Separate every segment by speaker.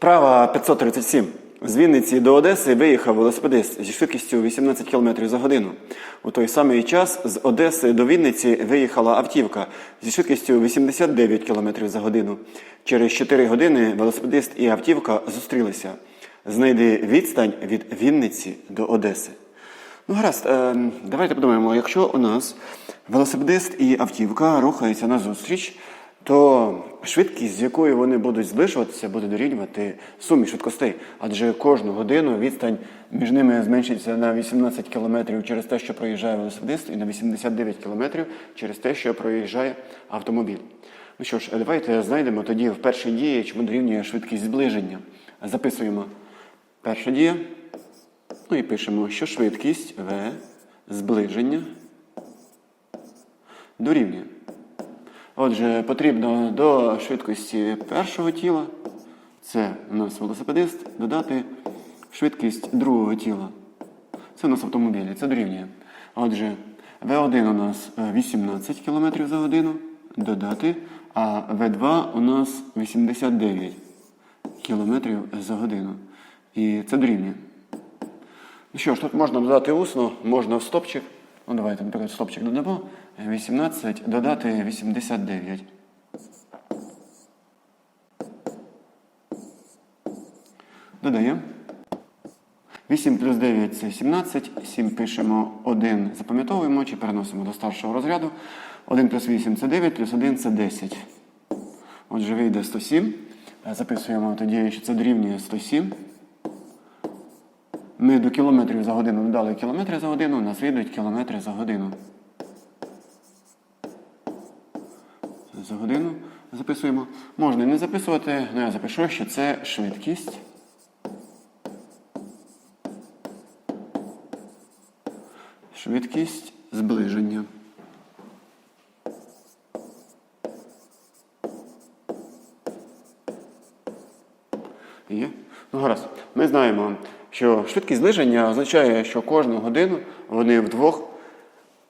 Speaker 1: Вправа 537. З Вінниці до Одеси виїхав велосипедист зі швидкістю 18 км за годину. У той самий час з Одеси до Вінниці виїхала автівка зі швидкістю 89 км за годину. Через 4 години велосипедист і автівка зустрілися. Знайди відстань від Вінниці до Одеси. Ну, гаразд, е, давайте подумаємо, якщо у нас велосипедист і автівка рухаються назустріч, то швидкість, з якою вони будуть зближуватися, буде дорівнювати сумі швидкостей. Адже кожну годину відстань між ними зменшиться на 18 км через те, що проїжджає велосипедист, і на 89 км через те, що проїжджає автомобіль. Ну що ж, давайте знайдемо тоді в першій дії, чому дорівнює швидкість зближення. Записуємо перша дія. Ну і пишемо, що швидкість В зближення дорівнює. Отже, потрібно до швидкості першого тіла, це у нас велосипедист, додати швидкість другого тіла. Це у нас автомобілі, це дорівнює. Отже, В1 у нас е, 18 км за годину додати, а В2 у нас 89 км за годину. І це дорівнює. Ну що ж, тут можна додати усно, можна в стопчик. Ну, давайте, наприклад, стопчик додамо. 18 додати 89. Додаємо. 8 плюс 9 це 17. 7 пишемо 1, запам'ятовуємо чи переносимо до старшого розряду. 1 плюс 8 це 9, плюс 1 це 10. Отже, вийде 107. Е, Записуємо тоді, що це дорівнює 107. Ми до кілометрів за годину додали кілометри за годину, у нас вийдуть кілометри за годину. За годину записуємо. Можна не записувати, але я запишу, що це швидкість. Швидкість зближення. Є? Ну, гаразд. Ми знаємо, що швидкість зближення означає, що кожну годину вони вдвох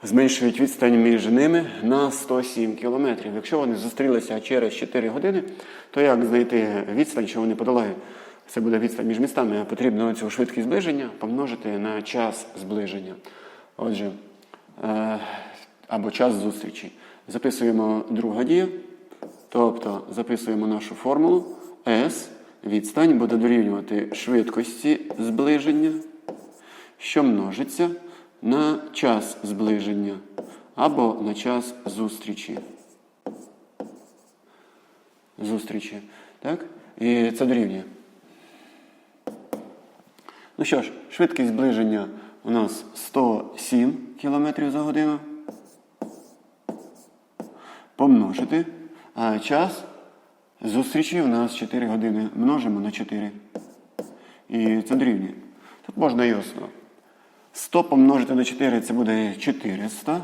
Speaker 1: зменшують відстань між ними на 107 кілометрів. Якщо вони зустрілися через 4 години, то як знайти відстань, що вони подолають? Це буде відстань між містами. Потрібно цю швидкість зближення помножити на час зближення. Отже, е, або час зустрічі. Записуємо друга дія. Тобто записуємо нашу формулу S. Відстань буде дорівнювати швидкості зближення, що множиться на час зближення або на час зустрічі. Зустрічі. Так? І це дорівнює. Ну що ж, швидкість зближення у нас 107 км за годину. Помножити. А час зустрічі у нас 4 години. Множимо на 4. І це дорівнює. Тут можна і усно. 100 помножити на 4 це буде 400.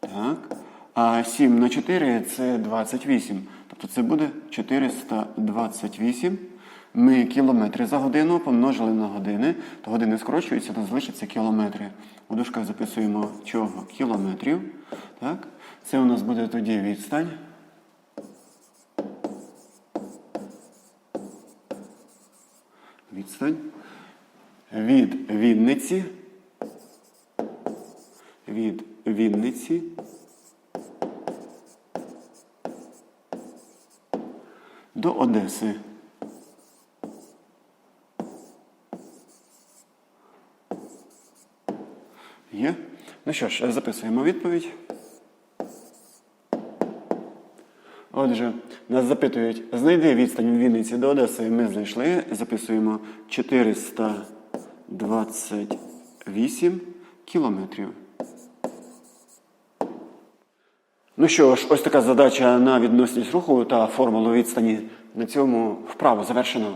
Speaker 1: Так. А 7 на 4 це 28. Тобто це буде 428. Ми кілометри за годину помножили на години, то години скорочуються, то залишаться кілометри. У дужках записуємо чого? Кілометрів. Так. Це у нас буде тоді відстань. Відстань від Вінниці. Від Вінниці. До Одеси. Є? Ну що ж, записуємо відповідь. Отже, нас запитують, знайди відстань від Вінниці до Одеси. Ми знайшли, записуємо 428 кілометрів. Ну що ж, ось така задача на відносність руху та формулу відстані. На цьому вправо завершено.